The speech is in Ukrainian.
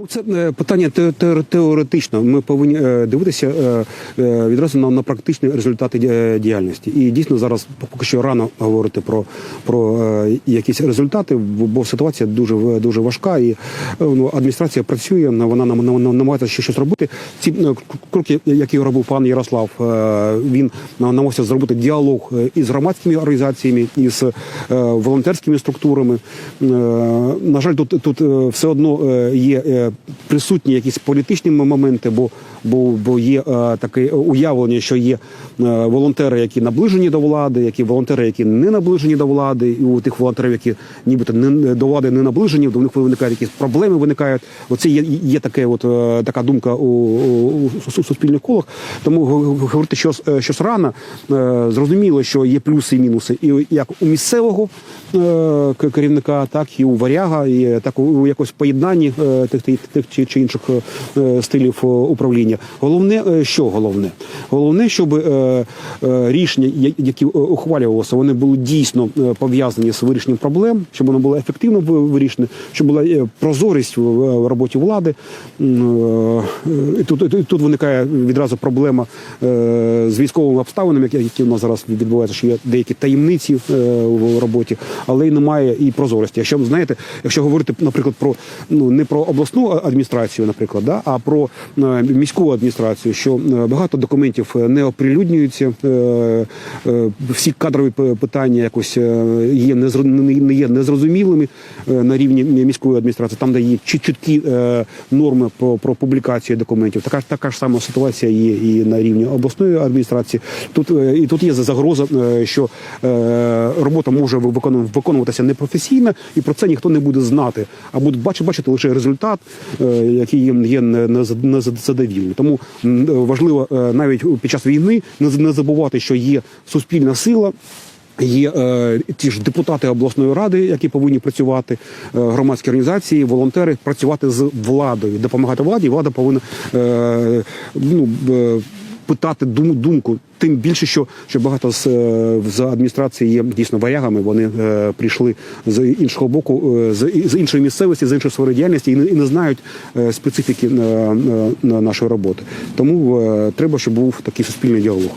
Ну, Це е, питання те- те- теоретично. Ми повинні е, дивитися е, відразу на, практичні результати діяльності. І дійсно зараз поки що рано говорити про, про якісь результати, бо ситуація дуже дуже важка. І ну, адміністрація працює, вона нам- нам- нам- намагається ще щось робити. Ці кроки, які робив пан Ярослав, він намагався зробити діалог із громадськими організаціями, із волонтерськими структурами. На жаль, тут, тут все одно є присутні якісь політичні моменти, бо, бо, бо є е, таке уявлення, що є е, волонтери, які наближені до влади, які волонтери, які не наближені до влади, і у тих волонтерів, які нібито не до влади не наближені, до них виникають якісь проблеми. Виникають. Оце є, є таке, от е, така думка у, у, у суспільних колах. Тому говорити щось, щось рано, зрозуміло, що є плюси і мінуси, і як у місцевого керівника, так і у варяга, і так у, якось поєднанні тих, тих, чи, інших е, стилів е, управління. Головне, е, що головне? Головне, щоб рішення, які ухвалювалися, вони були дійсно пов'язані з вирішенням проблем, щоб воно було ефективно ви- вирішене, щоб була прозорість в, роботі влади. І тут, і тут виникає відразу проблема з військовими обставинами, які, у нас зараз відбуваються, що є деякі таємниці в роботі, але й немає і прозорості. Якщо знаєте, якщо говорити, наприклад, про ну не про обласну адміністрацію, наприклад, да, а про е, міську адміністрацію, що е, багато документів е, не оприлюднюються, всі кадрові питання якось є не є незрозумілими на рівні міської адміністрації, там де є чіткі норми про, про публікацію документів. Така така ж сама ситуація є і на рівні обласної адміністрації. Тут і тут є загроза, що робота може викону- виконуватися непрофесійно, і про це ніхто не буде знати, а бачити, бачити лише результат, е, який їм є не- не зад- не зад- задовільний. Тому важливо е, навіть під час війни не забувати, що є суспільна сила. Є е, ті ж депутати обласної ради, які повинні працювати, е, громадські організації, волонтери працювати з владою, допомагати владі. Влада повинна е, ну, е, питати дум, думку. Тим більше, що, що багато з, е, з адміністрації є дійсно варягами. Вони е, прийшли з іншого боку, е, з, з іншої місцевості, з іншої сфери діяльності і не, і не знають е, специфіки е, е, нашої роботи. Тому е, треба, щоб був такий суспільний діалог.